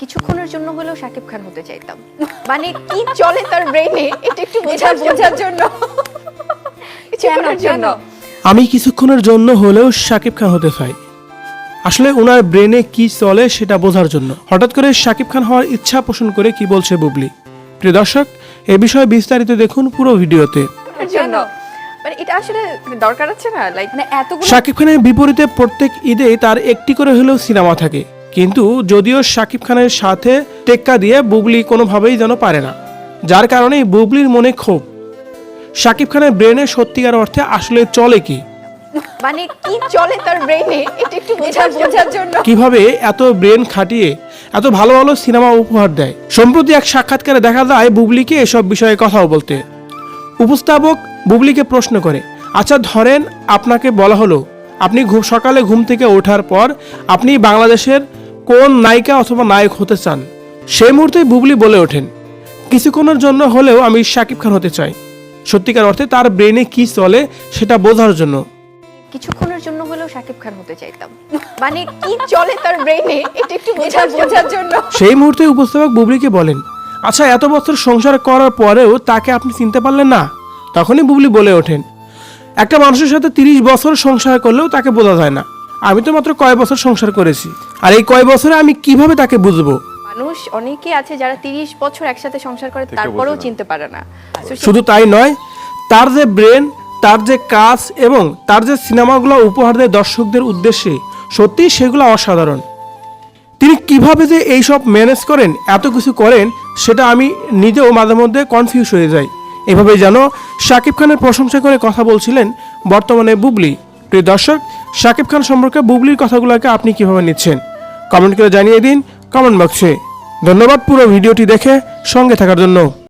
কিছুক্ষণের জন্য হলেও শাকিব খান হতে চাইতাম। মানে কি চলে তার ব্রেইনে এটা একটু বোঝার বোঝার জন্য। কিছুক্ষণের জন্য। আমি কিছুক্ষণের জন্য হলেও শাকিব খান হতে চাই। আসলে ওনার ব্রেনে কি চলে সেটা বোঝার জন্য। হঠাৎ করে শাকিব খান হওয়ার ইচ্ছা পোষণ করে কি বলছে বুবলি? প্রিয় দর্শক এ বিষয়ে বিস্তারিত দেখুন পুরো ভিডিওতে। জন্য মানে এটা আসলে দরকার আছে না? লাইক মানে এতগুলো শাকিব খানের বিপরীতে প্রত্যেক ঈদে তার একটি করে হলেও সিনেমা থাকে। কিন্তু যদিও শাকিব খানের সাথে টেক্কা দিয়ে বুবলি কোনোভাবেই যেন পারে না যার কারণে বুবলির মনে ক্ষোভ। শাকিব খানের ব্রেনে সত্যিকার অর্থে আসলে চলে কি? মানে কি চলে তার ব্রেইনে এটা একটু বোঝার বোঝার জন্য। কীভাবে এত ব্রেন খাটিয়ে এত ভালো ভালো সিনেমা উপহার দেয়? সম্প্রতি এক সাক্ষাৎকারে দেখা যায় বুবলিকে এসব বিষয়ে কথাও বলতে। উপস্থাপক বুবলিকে প্রশ্ন করে আচ্ছা ধরেন আপনাকে বলা হলো আপনি সকালে ঘুম থেকে ওঠার পর আপনি বাংলাদেশের কোন নায়িকা অথবা নায়ক হতে চান সেই মুহূর্তেই বুবলি বলে ওঠেন কিছুক্ষণের জন্য হলেও আমি শাকিব খান হতে চাই। সত্যিকার অর্থে তার ব্রেনে কি চলে সেটা বোঝার জন্য। কিছুক্ষণের জন্য হলেও শাকিব খান হতে চাইতাম। মানে কি চলে তার ব্রেইনে এটা একটু বোঝার বোঝার জন্য। সেই মুহূর্তে উপস্থাপক বুবলিকে বলেন আচ্ছা এত বছর সংসার করার পরেও তাকে আপনি চিনতে পারলেন না? তখনই বুবলি বলে ওঠেন একটা মানুষের সাথে তিরিশ বছর সংসার করলেও তাকে বোঝা যায় না। আমি তো মাত্র কয় বছর সংসার করেছি। আর এই কয় বছরে আমি কীভাবে তাকে বুঝব? মানুষ অনেকে আছে যারা তিরিশ বছর একসাথে সংসার করে তারপরেও চিনতে পারে না। শুধু তাই নয় তার যে ব্রেন তার যে কাজ এবং তার যে সিনেমাগুলো উপহার দেয় দর্শকদের উদ্দেশ্যে সত্যিই সেগুলো অসাধারণ। তিনি কীভাবে যে এইসব ম্যানেজ করেন এত কিছু করেন সেটা আমি নিজেও মাঝে মধ্যে কনফিউজ হয়ে যাই। এভাবে যেন শাকিব খানের প্রশংসা করে কথা বলছিলেন বর্তমানে বুবলি। প্রিয় দর্শক শাকিব খান সম্পর্কে বুবলির কথাগুলোকে আপনি কীভাবে নিচ্ছেন? কমেন্ট করে জানিয়ে দিন কমেন্ট বক্সে। ধন্যবাদ পুরো ভিডিওটি দেখে সঙ্গে থাকার জন্য।